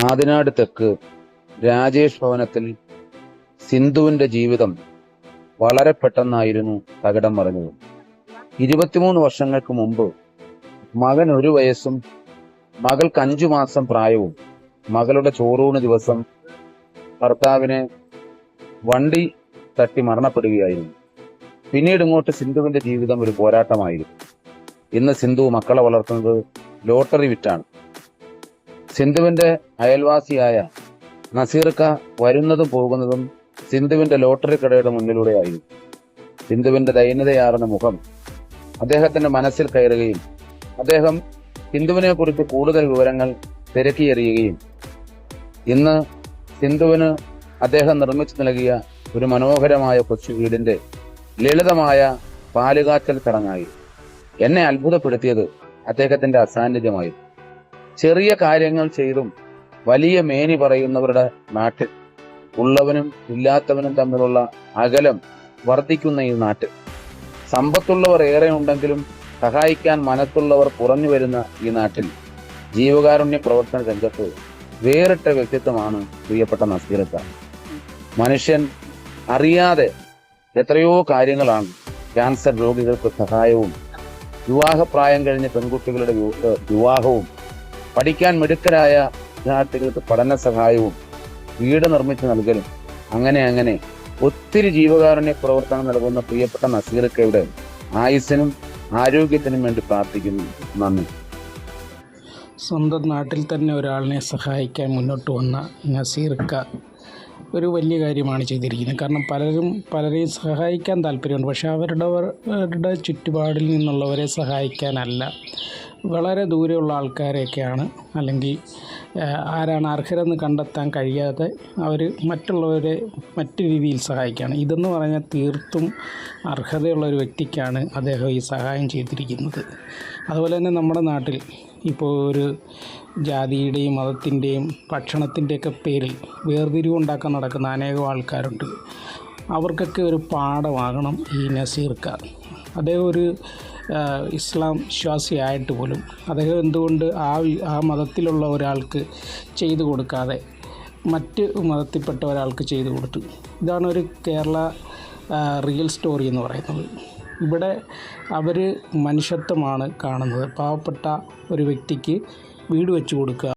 ആദിനാട് തെക്ക് രാജേഷ് ഭവനത്തിൽ സിന്ധുവിന്റെ ജീവിതം വളരെ പെട്ടെന്നായിരുന്നു തകിടം മറിഞ്ഞത്. ഇരുപത്തിമൂന്ന് വർഷങ്ങൾക്ക് മുമ്പ് മകൻ ഒരു വയസ്സും മകൾക്ക് അഞ്ചു മാസം പ്രായവും മകളുടെ ചോറൂണ് ദിവസം ഭർത്താവിനെ വണ്ടി തട്ടി മരണപ്പെടുകയായിരുന്നു. പിന്നീട് ഇങ്ങോട്ട് സിന്ധുവിന്റെ ജീവിതം ഒരു പോരാട്ടമായിരുന്നു. ഇന്ന് സിന്ധു മക്കളെ വളർത്തുന്നത് ലോട്ടറി വിറ്റാണ്. സിന്ധുവിന്റെ അയൽവാസിയായ നസീർക്ക വരുന്നതും പോകുന്നതും സിന്ധുവിന്റെ ലോട്ടറി കടയുടെ മുന്നിലൂടെയായിരുന്നു സിന്ധുവിന്റെ ദൈന്യതയാർന്ന മുഖം അദ്ദേഹത്തിന്റെ മനസ്സിൽ കയറുകയും അദ്ദേഹം സിന്ധുവിനെ കുറിച്ച് കൂടുതൽ വിവരങ്ങൾ തിരക്കിയെറിയുകയും ഇന്ന് സിന്ധുവിന് അദ്ദേഹം നിർമ്മിച്ചു നൽകിയ ഒരു മനോഹരമായ കൊച്ചു വീടിന്റെ ലളിതമായ പാലുകാച്ചൽ ചടങ്ങായി. എന്നെ അത്ഭുതപ്പെടുത്തിയത് അദ്ദേഹത്തിന്റെ അസാന്നിധ്യമായി ചെറിയ കാര്യങ്ങൾ ചെയ്തും വലിയ മേനി പറയുന്നവരുടെ നാട്ടിൽ ഉള്ളവനും ഇല്ലാത്തവനും തമ്മിലുള്ള അകലം വർദ്ധിക്കുന്ന ഈ നാട്ടിൽ. സമ്പത്തുള്ളവർ ഏറെ ഉണ്ടെങ്കിലും സഹായിക്കാൻ മനസ്സുള്ളവർ കുറഞ്ഞു വരുന്ന ഈ നാട്ടിൽ ജീവകാരുണ്യ പ്രവർത്തന രംഗത്ത് വേറിട്ട വ്യക്തിത്വമാണ് പ്രിയപ്പെട്ട നസീറത്ത. മനുഷ്യൻ അറിയാതെ എത്രയോ കാര്യങ്ങളാണ് ക്യാൻസർ രോഗികൾക്ക് സഹായവും വിവാഹപ്രായം കഴിഞ്ഞ പെൺകുട്ടികളുടെ വിവാഹവും പഠിക്കാൻ മിടുക്കരായ വിദ്യാർത്ഥികൾക്ക് പഠന സഹായവും വീട് നിർമ്മിച്ചു നൽകലും അങ്ങനെ അങ്ങനെ. ഒത്തിരി ജീവകാരുണ്യ പ്രവർത്തനം നൽകുന്ന പ്രിയപ്പെട്ട നസീറക്കയുടെ ആയുസ്സിനും ആരോഗ്യത്തിനും വേണ്ടി പ്രാർത്ഥിക്കുന്നു. നന്ദി. സ്വന്തം നാട്ടിൽ തന്നെ ഒരാളിനെ സഹായിക്കാൻ മുന്നോട്ട് വന്ന നസീർക്ക ഒരു വലിയ കാര്യമാണ് ചെയ്തിരിക്കുന്നത്. കാരണം പലരും പലരെയും സഹായിക്കാൻ താല്പര്യമുണ്ട്. പക്ഷേ അവരുടെ ചുറ്റുപാടിൽ നിന്നുള്ളവരെ സഹായിക്കാനല്ല. വളരെ ദൂരെയുള്ള ആൾക്കാരെയൊക്കെയാണ് അല്ലെങ്കിൽ ആരാണ് അർഹരെന്ന് കണ്ടെത്താൻ കഴിയാതെ അവർ മറ്റുള്ളവരെ മറ്റു രീതിയിൽ സഹായിക്കുകയാണ്. ഇതെന്ന് പറഞ്ഞാൽ തീർത്തും അർഹതയുള്ള ഒരു വ്യക്തിക്കാണ് അദ്ദേഹം ഈ സഹായം ചെയ്തിരിക്കുന്നത്. അതുപോലെ തന്നെ നമ്മുടെ നാട്ടിൽ ഇപ്പോൾ ഒരു ജാതിയുടെയും മതത്തിന്റെയും ഭക്ഷണത്തിന്റെയൊക്കെ പേരിൽ വേർതിരിവുണ്ടാക്കാൻ നടക്കുന്ന അനേകം ആൾക്കാരുണ്ട്. അവർക്കൊക്കെ ഒരു പാഠമാകണം ഈ നസീർക്ക അദ്ദേഹം ഒരു ഇസ്ലാം വിശ്വാസിയായിട്ട് പോലും അദ്ദേഹം എന്തുകൊണ്ട് ആ ആ മതത്തിലുള്ള ഒരാൾക്ക് ചെയ്തു കൊടുക്കാതെ മറ്റ് മതത്തിൽപ്പെട്ട ഒരാൾക്ക് ചെയ്തു കൊടുത്തു? ഇതാണ് ഒരു കേരള റിയൽ സ്റ്റോറി എന്ന് പറയുന്നത്. ഇവിടെ അവർ മനുഷ്യത്വമാണ് കാണുന്നത്. പാവപ്പെട്ട ഒരു വ്യക്തിക്ക് വീട് വെച്ച് കൊടുക്കുക